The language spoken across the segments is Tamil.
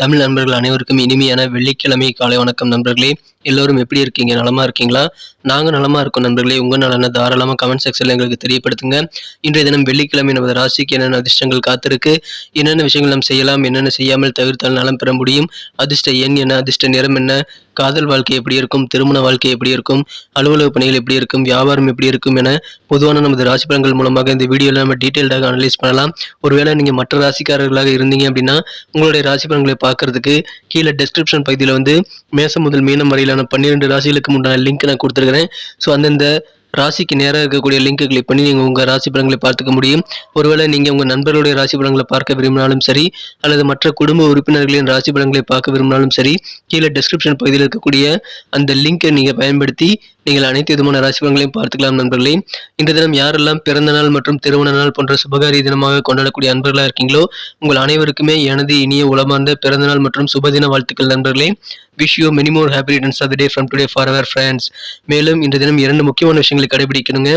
தமிழ் நண்பர்கள் அனைவருக்கும் இனிமையான வெள்ளிக்கிழமை காலை வணக்கம் நண்பர்களே. எல்லோரும் எப்படி இருக்கீங்க? நலமா இருக்கீங்களா? நாங்க நலமா இருக்கோம் நண்பர்களே. உங்க நலனை தாராளமா கமெண்ட் செக்ஷன்ல எங்களுக்கு தெரியப்படுத்துங்க. இன்றைய தினம் வெள்ளிக்கிழமை நமது ராசிக்கு என்னென்ன அதிர்ஷ்டங்கள் காத்திருக்கு? என்னென்ன விஷயங்கள் நாம் செய்யலாம்? என்னென்ன செய்யாமல் தவிர்த்தால் நலம் பெற முடியும்? அதிர்ஷ்ட எண் என்ன? அதிர்ஷ்ட நிறம் என்ன? காதல் வாழ்க்கை எப்படி இருக்கும்? திருமண வாழ்க்கை எப்படி இருக்கும்? அலுவலக பணிகள் எப்படி இருக்கும்? வியாபாரம் எப்படி இருக்கும் என பொதுவான நமது ராசி பலன்கள் மூலமாக இந்த வீடியோவில் நம்ம டீட்டெயில்டாக அனலைஸ் பண்ணலாம். ஒருவேளை நீங்கள் மற்ற ராசிக்காரர்களாக இருந்தீங்க அப்படின்னா உங்களுடைய ராசி பலன்களை பார்க்கறதுக்கு கீழே டெஸ்கிரிப்ஷன் பகுதியில் வந்து மேசம் முதல் மீனம் வரையிலான பன்னிரெண்டு ராசிகளுக்கு உண்டான லிங்க் நான் கொடுத்துருக்கிறேன். ஸோ அந்தந்த ராசிக்கு நேராக இருக்கக்கூடிய லிங்கை கிளிக் பண்ணி நீங்கள் உங்கள் ராசி பலன்களை பார்த்துக்க முடியும். ஒருவேளை நீங்கள் உங்கள் நண்பர்களுடைய ராசி பலன்களை பார்க்க விரும்பினாலும் சரி அல்லது மற்ற குடும்ப உறுப்பினர்களின் ராசி பலன்களை பார்க்க விரும்பினாலும் சரி கீழே டெஸ்கிரிப்ஷன் பகுதியில் இருக்கக்கூடிய அந்த லிங்கை நீங்கள் பயன்படுத்தி நீங்கள் அனைத்து விதமான ராசி பலன்களையும் பார்த்துக்கலாம் நண்பர்களே. இந்த தினம் யாரெல்லாம் பிறந்த நாள் மற்றும் திருமண நாள் போன்ற சுபகாரிய தினமாக கொண்டாடக்கூடிய அன்பர்களாக இருக்கீங்களோ உங்கள் அனைவருக்குமே எனது இனிய உளமார்ந்த பிறந்த நாள் மற்றும் சுபதின வாழ்த்துக்கள் நண்பர்களே. Wish you many more happy returns of the day from today for our friends மேலும் இந்த தினம் இரண்டு முக்கியமான விஷயங்கள் கடைபிடிக்கணுங்க.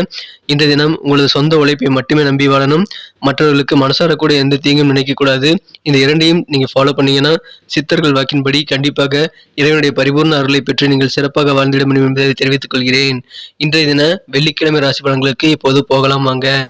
இந்த தினம் உங்களது சொந்த உழைப்பை மட்டுமே நம்பி வாழணும். மற்றவர்களுக்கு மனசார கூட எந்த தீங்கும் நினைக்கக்கூடாது. இந்த இரண்டையும் நீங்கள் ஃபாலோ பண்ணீங்கன்னா சித்தர்கள் வாக்கின்படி கண்டிப்பாக இறைவனுடைய பரிபூர்ண அருளை பெற்று நீங்கள் சிறப்பாக வாழ்ந்திட முடியும் என்பதை தெரிவித்துக் கொள்கிறேன். இன்றைய தின வெள்ளிக்கிழமை ராசி பலன்களுக்கு இப்போது போகலாம் வாங்க.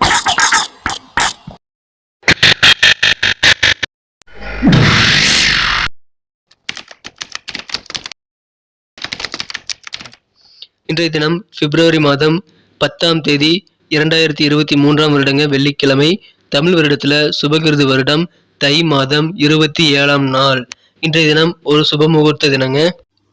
இன்றைய தினம் பிப்ரவரி மாதம் பத்தாம் தேதி இரண்டாயிரத்தி இருபத்தி மூன்றாம் வருடங்க வெள்ளிக்கிழமை தமிழ் வருடத்துல சுபகிருது வருடம் தை மாதம் இருபத்தி ஏழாம் நாள். இன்றைய தினம் ஒரு சுப முகூர்த்த தினங்க.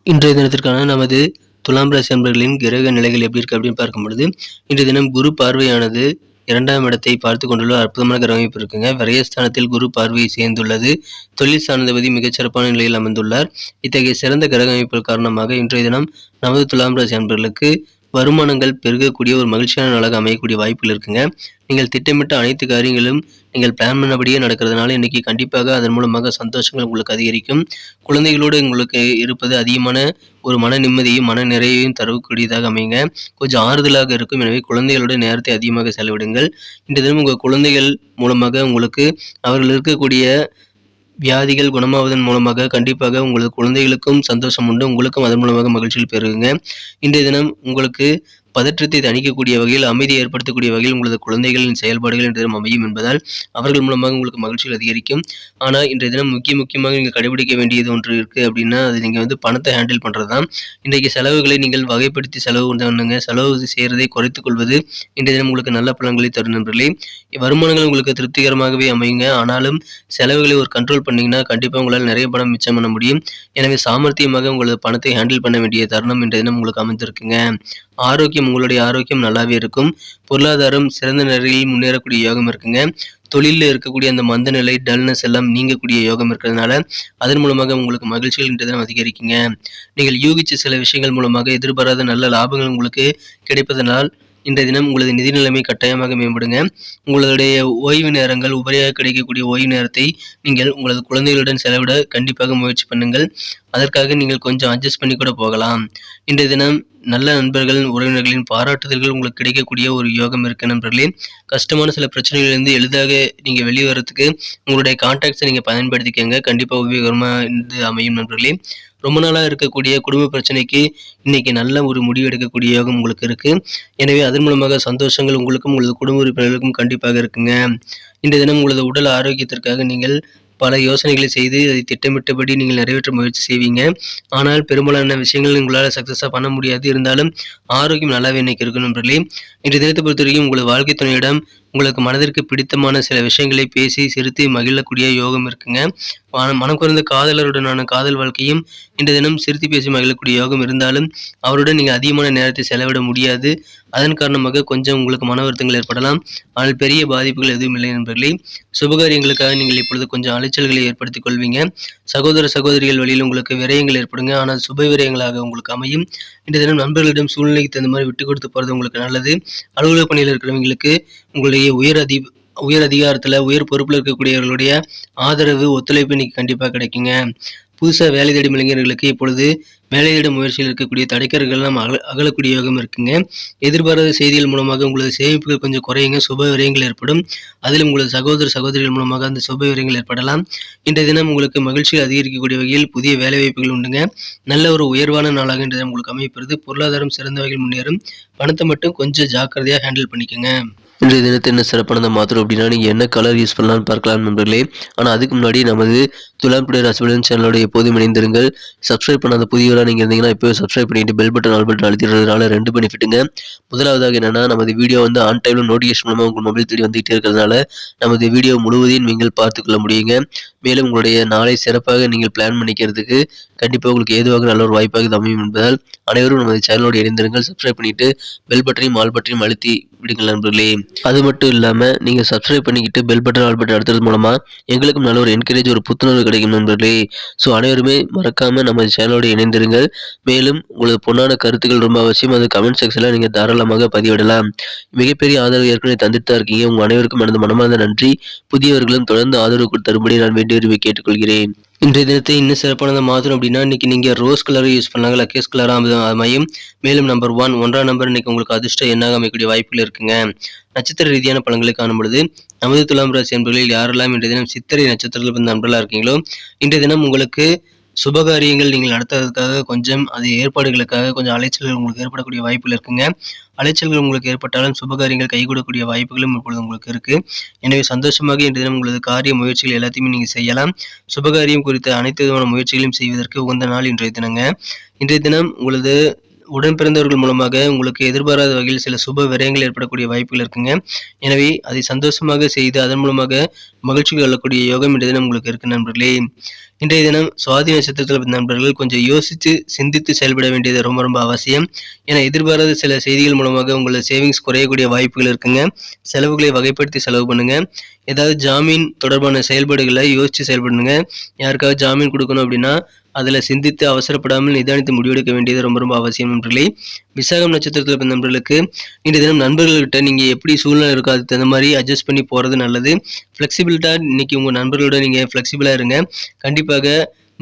இன்றைய தினத்திற்கான நமது துலாம் ராசி அன்பர்களின் கிரக நிலைகள் எப்படி இருக்கு அப்படின்னு பார்க்கும் பொழுது இன்றைய தினம் குரு பார்வையானது இரண்டாம் இடத்தை பார்த்து கொண்டுள்ள அற்புதமான கிரகமைப்பு இருக்குங்க. விரயஸ்தானத்தில் குரு பார்வையை சேர்ந்துள்ளது. தொழில் சார்ந்தபதி மிகச்சிறப்பான நிலையில் அமைந்துள்ளார் இத்தகைய சிறந்த கிரக அமைப்பு காரணமாக இன்றைய தினம் நமது துலாம் ராசி அன்பர்களுக்கு வருமானங்கள் பெருகக்கூடிய ஒரு மகிழ்ச்சியான நாளாக அமையக்கூடிய வாய்ப்புகள் இருக்குங்க. நீங்கள் திட்டமிட்ட அனைத்து காரியங்களும் நீங்கள் பிளான் பண்ணபடியே நடக்கிறதுனால இன்றைக்கி கண்டிப்பாக அதன் மூலமாக சந்தோஷங்கள் உங்களுக்கு அதிகரிக்கும். குழந்தைகளோடு உங்களுக்கு இருப்பது அதிகமான ஒரு மன நிம்மதியும் மன நிறைவையும் தரக்கூடியதாக அமைங்க கொஞ்சம் ஆறுதலாக இருக்கும். எனவே குழந்தைகளோட நேரத்தை அதிகமாக செலவிடுங்கள். இன்று தினம் உங்கள் குழந்தைகள் மூலமாக உங்களுக்கு அவர்கள் இருக்கக்கூடிய வியாதிகள் குணமாவதன் மூலமாக கண்டிப்பாக உங்களது குழந்தைகளுக்கும் சந்தோஷம் உண்டு. உங்களுக்கும் அதன் மூலமாக மகிழ்ச்சியில் பெறுவீங்க இன்றைய தினம் உங்களுக்கு பதற்றத்தை தணிக்கக்கூடிய வகையில் அமைதி ஏற்படுத்தக்கூடிய வகையில் உங்களது குழந்தைகளின் செயல்பாடுகள் இன்றைய தினம் அமையும் என்பதால் அவர்கள் மூலமாக உங்களுக்கு மகிழ்ச்சிகள் அதிகரிக்கும். ஆனால் இன்றைய தினம் முக்கிய முக்கியமாக நீங்கள் கடைபிடிக்க வேண்டியது ஒன்று இருக்குது அப்படின்னா அது நீங்கள் வந்து பணத்தை ஹேண்டில் பண்ணுறது தான் இன்றைக்கு செலவுகளை நீங்கள் வகைப்படுத்தி செலவு பண்ணுங்க செலவு செய்கிறதை குறைத்துக் கொள்வது இன்றைய தினம் உங்களுக்கு நல்ல பலன்களை தரும் நண்பர்களே. வருமானங்கள் உங்களுக்கு திருப்திகரமாகவே அமையுங்க. ஆனாலும் செலவுகளை ஒரு கண்ட்ரோல் பண்ணீங்கன்னா கண்டிப்பாக உங்களால் நிறைய பணம் மிச்சம் பண்ண முடியும். எனவே சாமர்த்தியமாக உங்களது பணத்தை ஹேண்டில் பண்ண வேண்டிய தருணம் இன்றைய தினம் உங்களுக்கு அமைந்திருக்குங்க. ஆரோக்கியம் உங்களுடைய ஆரோக்கியம் நல்லாவே இருக்கும். பொருளாதாரம் சிறந்த நிலையில் முன்னேறக்கூடிய யோகம் இருக்குங்க. தொழிலில் இருக்கக்கூடிய அந்த மந்த நிலை டல்னஸ் எல்லாம் நீங்கக்கூடிய யோகம் இருக்கிறதுனால அதன் மூலமாக உங்களுக்கு மகிழ்ச்சிகள் இன்றைய அதிகரிக்குங்க. நீங்கள் யூகிச்ச சில விஷயங்கள் மூலமாக எதிர்பாராத நல்ல லாபங்கள் உங்களுக்கு கிடைப்பதனால் இன்றைய தினம் உங்களது நிதி நிலைமை கட்டாயமாக மேம்படுங்க. உங்களுடைய ஓய்வு நேரங்கள் உபரியாக கிடைக்கக்கூடிய ஓய்வு நேரத்தை நீங்கள் உங்களது குழந்தைகளுடன் செலவிட கண்டிப்பாக முயற்சி பண்ணுங்கள். அதற்காக நீங்கள் கொஞ்சம் அட்ஜஸ்ட் பண்ணி கூட போகலாம். இன்றைய தினம் நல்ல நண்பர்கள் உறவினர்களின் பாராட்டுதல்கள் உங்களுக்கு கிடைக்கக்கூடிய ஒரு யோகம் இருக்கு நண்பர்களே. கஷ்டமான சில பிரச்சனைகளிலிருந்து எளிதாக நீங்கள் வெளியே வரத்துக்கு உங்களுடைய கான்டாக்ட்ஸை நீங்கள் பயன்படுத்திக்கங்க. கண்டிப்பாக உபயோகமாக இருந்து அமையும் நண்பர்களே. ரொம்ப நாளாக இருக்கக்கூடிய குடும்ப பிரச்சனைக்கு இன்னைக்கு நல்ல ஒரு முடிவு எடுக்கக்கூடிய யோகம் உங்களுக்கு இருக்கு. எனவே அதன் மூலமாக சந்தோஷங்கள் உங்களுக்கும் உங்களது குடும்ப உறுப்பினர்களுக்கும் கண்டிப்பாக இருக்குங்க. இந்த தினம் உங்களது உடல் ஆரோக்கியத்திற்காக நீங்கள் பல யோசனைகளை செய்து அதை திட்டமிட்டபடி நீங்கள் நிறைவேற்ற முயற்சி செய்வீங்க. ஆனால் பெரும்பாலான விஷயங்கள் உங்களால் சக்ஸஸாக பண்ண முடியாது. இருந்தாலும் ஆரோக்கியம் நல்லாவே இன்னைக்கு இருக்கும் நண்பர்களே. இன்று தினத்தை பொறுத்தவரைக்கும் உங்களது வாழ்க்கை துணையிடம் உங்களுக்கு மனதிற்கு பிடித்தமான சில விஷயங்களை பேசி சிரித்து மகிழக்கூடிய யோகம் இருக்குங்க. மனம் குறைந்த காதலருடனான காதல் வாழ்க்கையும் இன்று தினம் சிரித்து பேசி மகிழக்கூடிய யோகம் இருந்தாலும் அவருடன் நீங்கள் அதிகமான நேரத்தை செலவிட முடியாது. அதன் காரணமாக கொஞ்சம் உங்களுக்கு மன வருத்தங்கள் ஏற்படலாம். ஆனால் பெரிய பாதிப்புகள் எதுவும் இல்லை நண்பர்களே. சுபகாரியங்களுக்காக நீங்கள் இப்பொழுது கொஞ்சம் அலைச்சல்களை ஏற்படுத்திக் கொள்வீங்க. சகோதர சகோதரிகள் வழியில் உங்களுக்கு விரயங்கள் ஏற்படுங்க. ஆனால் சுப விரயங்களாக உங்களுக்கு அமையும். இன்றைய தினம் நண்பர்களிடம் சூழ்நிலைக்கு தகுந்த மாதிரி விட்டு கொடுத்து போகிறது உங்களுக்கு நல்லது. அலுவலக பணியில் இருக்கிறவங்களுக்கு உங்களுடைய உயர் அதி உயர் அதிகாரத்தில் உயர் பொறுப்பில் இருக்கக்கூடியவர்களுடைய ஆதரவு ஒத்துழைப்பு இன்னைக்கு கண்டிப்பாக கிடைக்குங்க. புதுசாக வேலை தேடும் இளைஞர்களுக்கு இப்பொழுது வேலையிட முயற்சியில் இருக்கக்கூடிய தடைக்கர்கள் எல்லாம் அகல அகலக்கூடிய யோகம் இருக்குங்க. எதிர்பாராத செய்திகள் மூலமாக உங்களது சேமிப்புகள் கொஞ்சம் குறையுங்க. சுப விரயங்கள் ஏற்படும். அதிலும் உங்களது சகோதர சகோதரிகள் மூலமாக அந்த சுப விரயங்கள் ஏற்படலாம். இன்றைய தினம் உங்களுக்கு மகிழ்ச்சியை அதிகரிக்கக்கூடிய வகையில் புதிய வேலைவாய்ப்புகள் உண்டுங்க. நல்ல ஒரு உயர்வான நாளாக இன்றைய தினம் உங்களுக்கு அமைப்பெறுது பொருளாதாரம் சிறந்த வகையில் முன்னேறும். பணத்தை மட்டும் கொஞ்சம் ஜாக்கிரதையாக ஹேண்டில் பண்ணிக்கோங்க. இன்றைய தினத்தை என்ன சிறப்பானதை மாத்திரம் அப்படின்னா நீங்கள் என்ன கலர் யூஸ் பண்ணலாம்னு பார்க்கலாம் நண்பர்களே ஆனால் அதுக்கு முன்னாடி நமது துலாம் பிடி ராசிபலன் சேனலோட எப்போதும் இணைந்திருங்கள். சப்ஸ்கிரைப் பண்ணாத புதியவராக நீங்கள் இருந்தீங்கன்னா இப்போ சப்ஸ்கிரைப் பண்ணிட்டு பெல் பட்டன் ஆல் பட்டன் அழுத்திடுறதுனால ரெண்டு பெனிஃபிட்டுங்க முதலாவதாக என்னன்னா நமது வீடியோ வந்து ஆன் டைமில் நோட்டிஃபிகேஷன் மூலமாக உங்கள் மொபைல் தேடி வந்துகிட்டே இருக்கிறதுனால நமது வீடியோ முழுவதையும் நீங்கள் பார்த்துக்கொள்ள முடியுங்க. மேலும் உங்களுடைய நாளை சிறப்பாக நீங்கள் பிளான் பண்ணிக்கிறதுக்கு கண்டிப்பாக உங்களுக்கு ஏதுவாக நல்ல ஒரு வாய்ப்பாக இது அமையும் என்பதால் அனைவரும் நமது சேனலோடு இணைந்திருங்கள். சப்ஸ்கிரைப் பண்ணிட்டு பெல் பட்டனையும் ஆல் பட்டனையும் அழுத்தி விடுங்கள் நண்பர்களே. அது மட்டும் இல்லாமல் நீங்கள் சப்ஸ்கிரைப் பண்ணிக்கிட்டு பெல் பட்டன் ஆல் பட்டன் அடுத்தது மூலமாக எங்களுக்கும் நல்ல ஒரு என்கரேஜ் ஒரு புத்துணர்வு கிடைக்கும் நண்பர்களே. ஸோ அனைவருமே மறக்காமல் நமது சேனலோடு இணைந்திருங்கள். மேலும் உங்களது பொன்னான கருத்துக்கள் ரொம்ப அவசியம். அது கமெண்ட் செக்ஷனில் நீங்கள் தாராளமாக பதிவிடலாம். மிகப்பெரிய ஆதரவு ஏற்கனவே தந்துட்டு தான் இருக்கீங்க. உங்கள் அனைவருக்கும் எனது மனமார்ந்த நன்றி. புதியவர்களும் தொடர்ந்து ஆதரவு தரும்படி நான் வேண்டி விரும்பி கேட்டுக்கொள்கிறேன். இன்றைய தினத்தை இன்னும் சிறப்பானதை மாற்றணும் அப்படின்னா இன்னைக்கு நீங்கள் ரோஸ் கலரை யூஸ் பண்ணாங்க லக்கேஸ் கலராக அமையும் மேலும் நம்பர் ஒன் ஒன்றாம் நம்பர் இன்னைக்கு உங்களுக்கு அதிர்ஷ்டம் எண்ணாக அமைக்கக்கூடிய வாய்ப்புகள் இருக்குங்க. நட்சத்திர ரீதியான பலன்களை காணும் பொழுது நமது துலாம் ராசி என்பர்களில் யாரெல்லாம் இன்றைய தினம் சித்திரை நட்சத்திரத்தில் பிறந்த நண்பர்களாக இருக்கீங்களோ இன்றைய தினம் உங்களுக்கு சுபகாரியங்கள் நீங்கள் நடத்துறதுக்காக கொஞ்சம் அது ஏற்பாடுகளுக்காக கொஞ்சம் அலைச்சல்கள் உங்களுக்கு ஏற்படக்கூடிய வாய்ப்புகள் இருக்குங்க. அலைச்சல்கள் உங்களுக்கு ஏற்பட்டாலும் சுபகாரியங்கள் கைகூடக்கூடிய வாய்ப்புகளும் இப்பொழுது உங்களுக்கு இருக்கு. எனவே சந்தோஷமாக இன்றைய தினம் உங்களது காரிய முயற்சிகள் எல்லாத்தையுமே நீங்கள் செய்யலாம். சுபகாரியம் குறித்த அனைத்து விதமான முயற்சிகளையும் செய்வதற்கு உகந்த நாள் இன்றைய தினங்க. இன்றைய தினம் உங்களது உடன் பிறந்தவர்கள் மூலமாக உங்களுக்கு எதிர்பாராத வகையில் சில சுப விரயங்கள் ஏற்படக்கூடிய வாய்ப்புகள் இருக்குங்க. எனவே அதை சந்தோஷமாக செய்து அதன் மூலமாக மகிழ்ச்சி கொள்ளக்கூடிய யோகம் இன்றைய தினம் உங்களுக்கு இருக்கு நண்பர்களே. இன்றைய தினம் சுவாதி நட்சத்திரத்தில் நண்பர்கள் கொஞ்சம் யோசித்து சிந்தித்து செயல்பட வேண்டியது ரொம்ப ரொம்ப அவசியம். ஏன்னா எதிர்பாராத சில செய்திகள் மூலமாக உங்களோட சேவிங்ஸ் குறையக்கூடிய வாய்ப்புகள் இருக்குங்க. செலவுகளை வகைப்படுத்தி செலவு பண்ணுங்க. ஏதாவது ஜாமீன் தொடர்பான செயல்பாடுகளை யோசித்து செயல்படுங்க. யாருக்காவது ஜாமீன் கொடுக்கணும் அப்படின்னா அதில் சிந்தித்து அவசரப்படாமல் நிதானித்து முடிவெடுக்க வேண்டியது ரொம்ப ரொம்ப அவசியம் நண்பர்களே. விசாகம் நட்சத்திரத்தில் பிறந்த நண்பர்களுக்கு இன்றைய தினம் நண்பர்கள்கிட்ட நீங்கள் எப்படி சூழ்நிலை இருக்கோ அதுக்கு தகுந்த மாதிரி அட்ஜஸ்ட் பண்ணி போகிறது நல்லது. ஃப்ளெக்சிபிலிட்டாக இன்னைக்கு உங்கள் நண்பர்களோட நீங்கள் ஃப்ளெக்சிபிளாக இருங்க. கண்டிப்பாக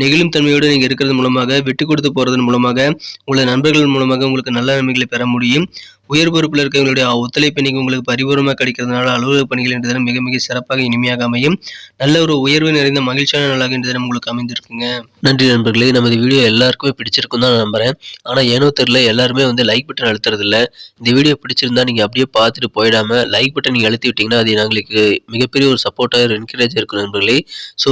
நெகிழும் தன்மையோடு நீங்கள் இருக்கிறது மூலமாக விட்டு கொடுத்து போகிறதன் மூலமாக உங்களது நண்பர்கள் மூலமாக உங்களுக்கு நல்ல நன்மைகளை பெற முடியும். உயர் பொறுப்பில் இருக்கிறவங்களுடைய ஒத்துழைப்பு இன்னைக்கு உங்களுக்கு பரிபூர்ணமாக கிடைக்கிறதுனால அலுவலக பணிகள் என்ற தினம் மிக மிக சிறப்பாக இனிமையாக அமையும். நல்ல ஒரு உயர்வு நிறைந்த மகிழ்ச்சியான நாளாக என்ற தினம் உங்களுக்கு அமைந்திருக்குங்க. நன்றி நண்பர்களே நமது வீடியோ எல்லாருக்குமே பிடிச்சிருக்கும் தான் நான் நம்புறேன். ஆனால் ஏனோ தெரியல எல்லாருமே வந்து லைக் பட்டன் அழுத்துறது இல்லை இந்த வீடியோ பிடிச்சிருந்தா நீங்கள் அப்படியே பார்த்துட்டு போயிடாமல் லைக் பட்டன் நீங்கள் அழுத்தி விட்டீங்கன்னா அது எங்களுக்கு மிகப்பெரிய ஒரு சப்போர்ட்டாக என்கரேஜ் இருக்கும் நண்பர்களே. ஸோ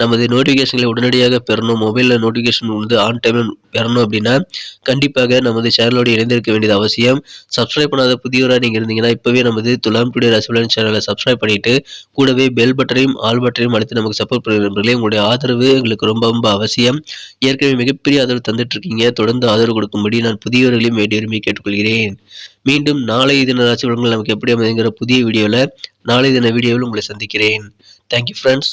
நமது நோட்டிஃபிகேஷன்களை உடனடியாக பெறணும் மொபைலில் நோட்டிஃபிகேஷன் வந்து ஆன் டைமில் பெறணும் அப்படின்னா கண்டிப்பாக நமது சேனலோடு இணைந்திருக்க வேண்டியது அவசியம். சப்ஸ்கிரைப் பண்ணாத புதியவராக நீங்கள் இருந்தீங்கன்னா இப்போவே நமது துலாம் டுடே ரசிபலன் சேனலை சப்ஸ்கிரைப் பண்ணிட்டு கூடவே பெல் பட்டனையும் ஆல் பட்டனையும் அழுத்தி நமக்கு சப்போர்ட் பண்ணுறீங்களே உங்களுடைய ஆதரவு எங்களுக்கு ரொம்ப ரொம்ப அவசியம். ஏற்கனவே மிகப்பெரிய ஆதரவு தந்துட்டு இருக்கீங்க தொடர்ந்து ஆதரவு கொடுக்கும்படி நான் புதியவர்களையும் வேண்டி கேட்டுக்கொள்கிறேன். மீண்டும் நாளை தின ராசி பலன்கள் நமக்கு எப்படி அமைதுங்கிற புதிய வீடியோவில் நாளை தின வீடியோவில் உங்களை சந்திக்கிறேன். Thank you friends